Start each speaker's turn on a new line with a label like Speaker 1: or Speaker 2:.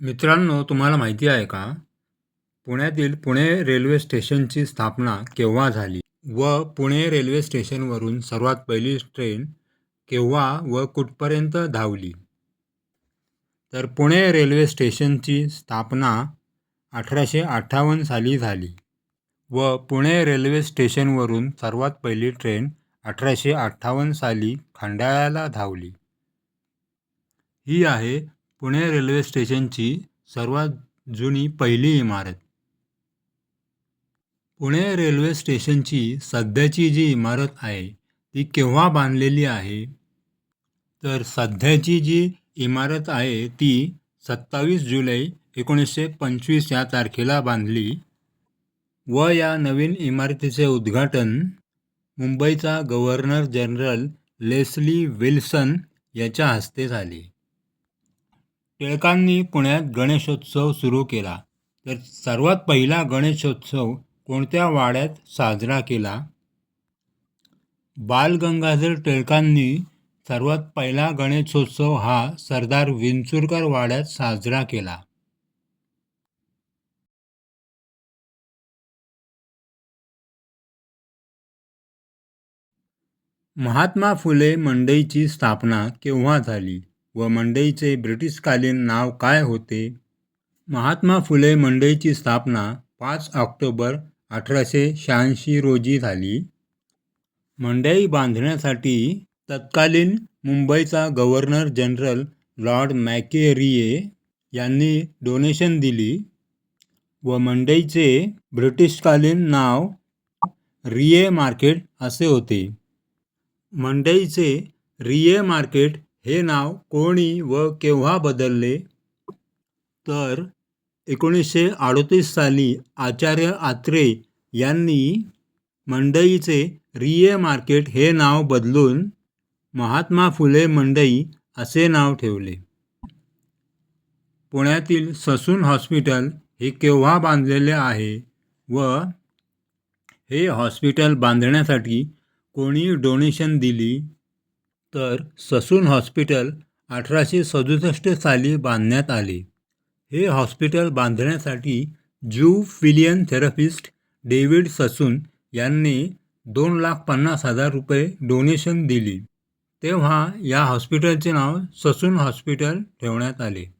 Speaker 1: मित्रांनो तुम्हाला माहिती आहे का? पुण्यातील पुणे रेल्वे स्टेशनची स्थापना केव्हा झाली व पुणे रेल्वे स्टेशनवरून सर्वात पहिली ट्रेन केव्हा व कुठपर्यंत धावली? तर पुणे रेल्वे स्टेशनची स्थापना अठराशे अठ्ठावन्न साली झाली व पुणे रेल्वे स्टेशनवरून सर्वात पहिली ट्रेन अठराशे अठ्ठावन्न साली खंडाळ्याला धावली. ही आहे पुणे रेल्वे स्टेशनची सर्वात जुनी पहिली इमारत. पुणे रेल्वे स्टेशनची सध्याची जी इमारत आहे ती केव्हा बांधलेली आहे? तर सध्याची जी इमारत आहे ती सत्तावीस जुलै एकोणीसशे पंचवीस या तारखेला बांधली व या नवीन इमारतीचे उद्घाटन मुंबईचा गव्हर्नर जनरल लेस्ली विल्सन याच्या हस्ते झाले. टिळकांनी पुण्यात गणेशोत्सव सुरू केला. तर सर्वात पहिला गणेशोत्सव कोणत्या वाड्यात साजरा केला? बाल गंगाधर टिळकांनी सर्वात पहिला गणेशोत्सव हा सरदार विंचुरकर वाड्यात साजरा केला. महात्मा फुले मंडईची स्थापना केव्हा झाली? व मंडईचे ब्रिटिशकालीन नाव काय होते? महात्मा फुले मंडईची स्थापना पाच ऑक्टोबर अठराशे शहाऐंशी रोजी झाली. मंडई बांधण्यासाठी तत्कालीन मुंबईचा गव्हर्नर जनरल लॉर्ड मॅकेरिये यांनी डोनेशन दिली व मंडईचे ब्रिटिशकालीन नाव रिये मार्केट असे होते. मंडईचे रिये मार्केट हे नाव कोणी व केव्हा बदलले? तर एकोणीसशे अडतीस साली आचार्य आत्रे यांनी मंडईचे रिये मार्केट हे नाव बदलून महात्मा फुले मंडई असे नाव ठेवले. पुण्यातील ससून हॉस्पिटल हे केव्हा बांधलेले आहे व हे हॉस्पिटल बांधण्यासाठी कोणी डोनेशन दिली? तर ससून हॉस्पिटल अठराशे सदुसष्ट साली बांधण्यात आले. हे हॉस्पिटल बांधण्यासाठी Jew philanthropist David Sassoon यांनी दोन लाख पन्नास हजार रुपये डोनेशन दिली. तेव्हा या हॉस्पिटलचे नाव ससून हॉस्पिटल ठेवण्यात आले.